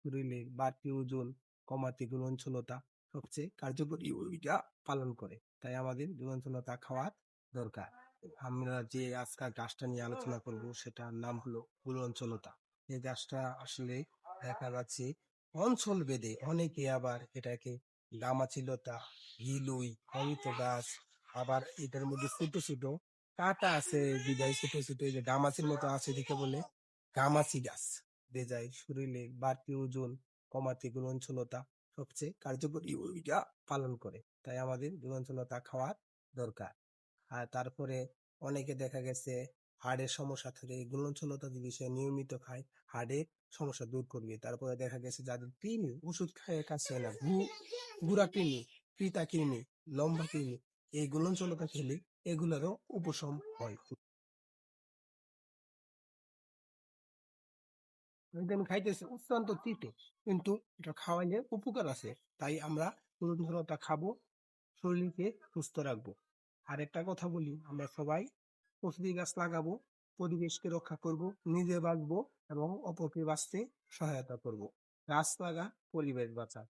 শরীরে বাড়তি ওজন কমাতে গুলনশীলতা সবচেয়ে কার্যকরী ভূমিকা পালন করে। তাই আমাদের গুলনশীলতা খাওয়ার দরকার। আমরা যে আজকাল গাছটা নিয়ে আলোচনা করব সেটার নাম হলো গুলনশীলতা এই গাছটা আসলে দেখা যাচ্ছে অঞ্চল বেদে অনেকে আবার এটাকে গামাচিলতা হিলুই অমিত গাছ, আবার এটার মধ্যে ছোট ছোট কাটা আছে, বিদায় ছোট ছোট যে গামাচির মতো আছে দেখে বলে গামাচি গাছ। বেজায় শরীরে বাড়তি ওজন কমাতে গুলনশীলতা সবচেয়ে কার্যকরী ভূমিকা পালন করে। তাই আমাদের গুলনশীলতা খাওয়ার দরকার। আর তারপরে অনেকে দেখা গেছে হাড়ের সমস্যা থাকে গুলনশীলতা যদি সে নিয়মিত খায় হাড়ের সমস্যা দূর করবে। তারপরে দেখা গেছে যাদের কৃমি ওষুধ খায় হয় না, গু, গুড়া কৃমি পিতা কৃমি লম্বা কৃমি এই গুলনশীলতা খেলে এগুলোরও উপশম হয়। আমি খাইতেছি অত্যন্ত তিতে, কিন্তু এটা খাওয়াইলে উপকার আছে। তাই আমরা গুলনশীলতা খাব, শরীরকে সুস্থ রাখব। আর একটা কথা বলি, আমরা সবাই প্রতিটি গাছ লাগাবো, পরিবেশকে রক্ষা করব, নিজে বাঁচবো এবং অপরকে বাঁচতে সহায়তা করব। গাছ লাগা, পরিবেশ বাঁচা।